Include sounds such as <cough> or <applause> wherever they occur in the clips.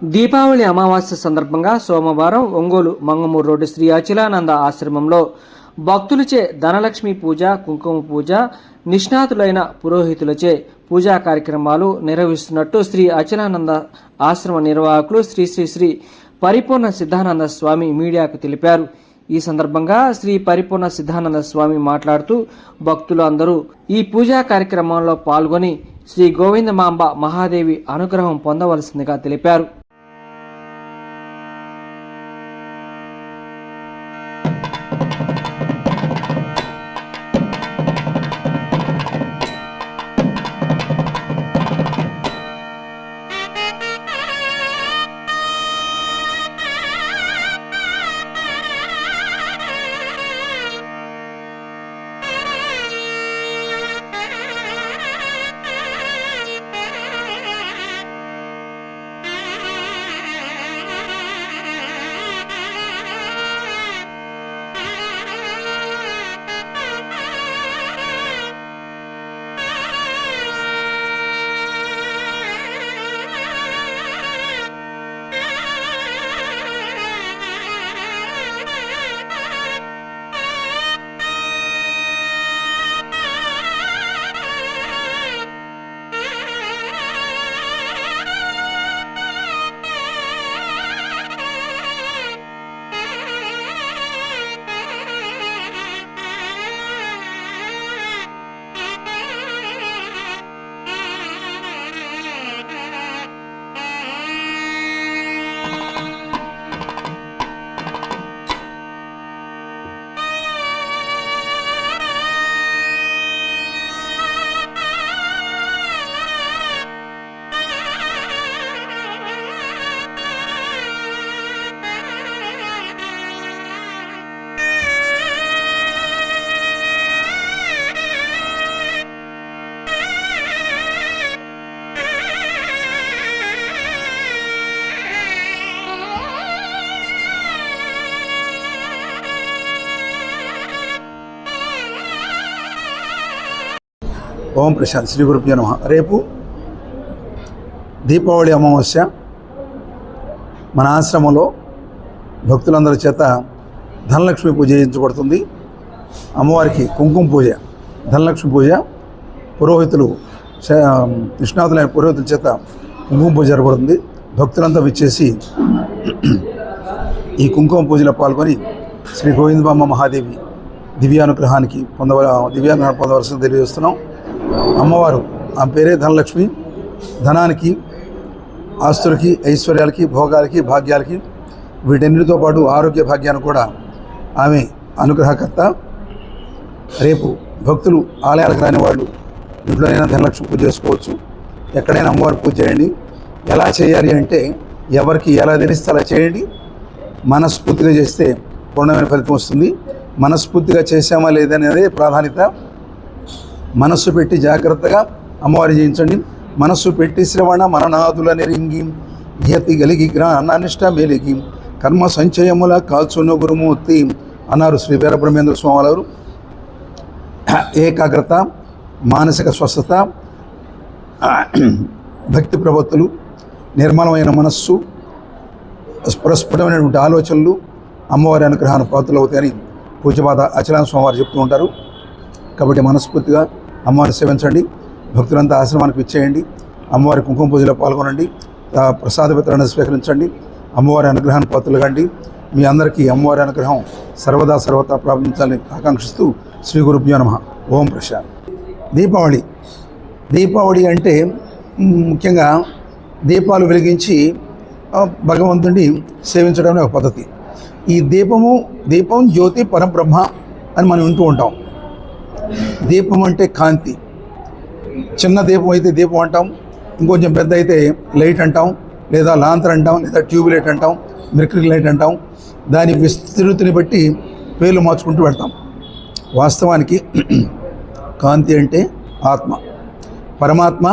దీపావళి అమావాస్య సందర్భంగా సోమవారం ఒంగోలు మంగమూరు రోడ్డు శ్రీ అచిలానంద ఆశ్రమంలో భక్తులచే ధనలక్ష్మి పూజ కుంకుమ పూజ నిష్ణాతులైన పురోహితులచే పూజా కార్యక్రమాలు నిర్వహిస్తున్నట్టు శ్రీ అచిలానంద ఆశ్రమ నిర్వాహకులు శ్రీ శ్రీ శ్రీ పరిపూర్ణ సిద్ధానంద స్వామి మీడియాకు తెలిపారు. ఈ సందర్భంగా శ్రీ పరిపూర్ణ సిద్ధానంద స్వామి మాట్లాడుతూ భక్తులు అందరూ ఈ పూజా కార్యక్రమంలో పాల్గొని శ్రీ గోవిందమాంబ మహాదేవి అనుగ్రహం పొందవలసిందిగా తెలిపారు. ఓం ప్రశాంత్ శ్రీ గురుభ్యో నమ. రేపు దీపావళి అమావాస్య మన ఆశ్రమంలో భక్తులందరి చేత ధనలక్ష్మి పూజ చేయించబడుతుంది. అమ్మవారికి కుంకుమ పూజ ధనలక్ష్మి పూజ పురోహితులు నిష్ణాతులైన పురోహితుల చేత కుంకుమ పూజ జరగబడుతుంది భక్తులంతా విచ్చేసి ఈ కుంకుమ పూజలో పాల్గొని శ్రీ గోవిందబామ్మ మహాదేవి దివ్యానుగ్రహానికి పొందవ దివ్యానుగ్రహం పొందవలసింది తెలియజేస్తున్నాం. అమ్మవారు ఆ పేరే ధనలక్ష్మి. ధనానికి ఆస్తులకి ఐశ్వర్యాలకి భోగాలకి భాగ్యాలకి వీటన్నిటితో పాటు ఆరోగ్య భాగ్యాన్ని కూడా ఆమె అనుగ్రహకర్త. రేపు భక్తులు ఆలయాలకు రాని వాళ్ళు ఇంట్లోనైనా ధనలక్ష్మి పూజ చేసుకోవచ్చు. ఎక్కడైనా అమ్మవారి పూజ చేయండి. ఎలా చేయాలి అంటే ఎవరికి ఎలా తెలిస్తే అలా చేయండి. మనస్ఫూర్తిగా చేస్తే పూర్ణమైన ఫలితం వస్తుంది. మనస్ఫూర్తిగా చేసామా లేదనేదే ప్రాధాన్యత. మనస్సు పెట్టి జాగ్రత్తగా అమ్మవారి చేయించండి మనస్సు పెట్టి శ్రవణ మరణాదుల నెరింగి నియతి గలిగి గ్రానానిష్ట మెలిగి కర్మ సంచయముల కాల్చును గురుమూర్తి అన్నారు శ్రీ వీరబ్రహ్మేంద్ర స్వామి వారు ఏకాగ్రత మానసిక స్వస్థత భక్తి ప్రవత్తులు నిర్మలమైన మనస్సు స్ఫుటమైనటువంటి ఆలోచనలు అమ్మవారి అనుగ్రహాన్ని పాత్రలు అవుతాయని పూజపాద అచలాన స్వామివారు చెప్తూ ఉంటారు. కాబట్టి మనస్ఫూర్తిగా అమ్మవారిని సేవించండి. భక్తులంతా ఆశ్రమానికి ఇచ్చేయండి అమ్మవారి కుంకుమ పూజలో పాల్గొనండి. ప్రసాద వితరణ స్వీకరించండి. అమ్మవారి అనుగ్రహాన్ని పాత్రలుగండి. మీ అందరికీ అమ్మవారి అనుగ్రహం సర్వదా సర్వతా ప్రాప్తించాలని ఆకాంక్షిస్తూ శ్రీ గురుభ్యో నమ. ఓం ప్రశాంత్. దీపావళి. దీపావళి అంటే ముఖ్యంగా దీపాలు వెలిగించి భగవంతుడిని సేవించడం ఒక పద్ధతి. ఈ దీపము దీపం జ్యోతి పరబ్రహ్మ అని మనం వింటూ ఉంటాం. దీపం అంటే కాంతి. చిన్న దీపం అయితే దీపం అంటాం ఇంకొంచెం పెద్ద అయితే లైట్ అంటాం లేదా లాంతర్ అంటాం లేదా ట్యూబ్ లైట్ అంటాం మిర్కరీ లైట్ అంటాం. దాని విస్తృతిని బట్టి పేర్లు మార్చుకుంటూ పెడతాం వాస్తవానికి <clears throat> కాంతి అంటే ఆత్మ. పరమాత్మ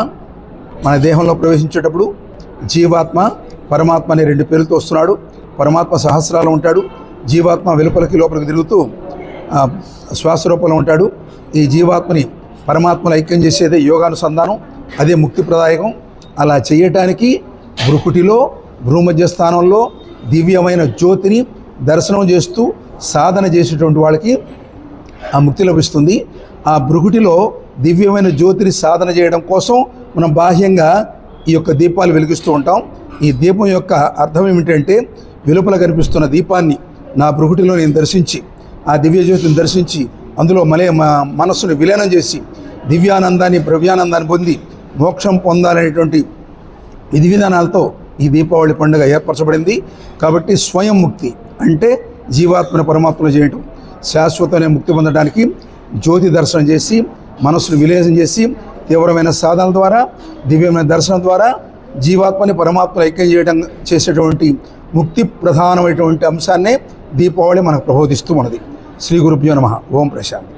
మన దేహంలో ప్రవేశించేటప్పుడు జీవాత్మ పరమాత్మ అనే రెండు పేర్లతో వస్తున్నాడు. పరమాత్మ సహస్రాలు ఉంటాడు. జీవాత్మ వెలుపలకి లోపలికి తిరుగుతూ శ్వాస రూపంలో ఉంటాడు. ఈ జీవాత్మని పరమాత్మను ఐక్యం చేసేదే యోగానుసంధానం అదే ముక్తి ప్రదాయకం. అలా చేయటానికి భృకుటిలో భూమధ్య స్థానంలో దివ్యమైన జ్యోతిని దర్శనం చేస్తూ సాధన చేసేటువంటి వాళ్ళకి ఆ ముక్తి లభిస్తుంది. ఆ భృగుటిలో దివ్యమైన జ్యోతిని సాధన చేయడం కోసం మనం బాహ్యంగా ఈ యొక్క దీపాలు వెలిగిస్తూ ఉంటాం. ఈ దీపం యొక్క అర్థం ఏమిటంటే వెలుపల కనిపిస్తున్న దీపాన్ని నా భృగుటిలో నేను దర్శించి ఆ దివ్య జ్యోతిని దర్శించి అందులో మలే మనస్సును విలీనం చేసి దివ్యానందాన్ని ద్రవ్యానందాన్ని పొంది మోక్షం పొందాలనేటువంటి విధి విధానాలతో ఈ దీపావళి పండుగ ఏర్పరచబడింది. కాబట్టి స్వయం ముక్తి అంటే జీవాత్మను పరమాత్మను చేయటం. శాశ్వతమైన ముక్తి పొందడానికి జ్యోతి దర్శనం చేసి మనస్సును విలేసం చేసి తీవ్రమైన సాధనల ద్వారా దివ్యమైన దర్శనం ద్వారా జీవాత్మని పరమాత్మ ఐక్యం చేయడం చేసేటువంటి ముక్తి ప్రధానమైనటువంటి అంశాన్నే దీపావళి మనకు ప్రబోధిస్తూ ఉన్నది. శ్రీ గురుభ్యో నమ. ఓం ప్రశాంత్.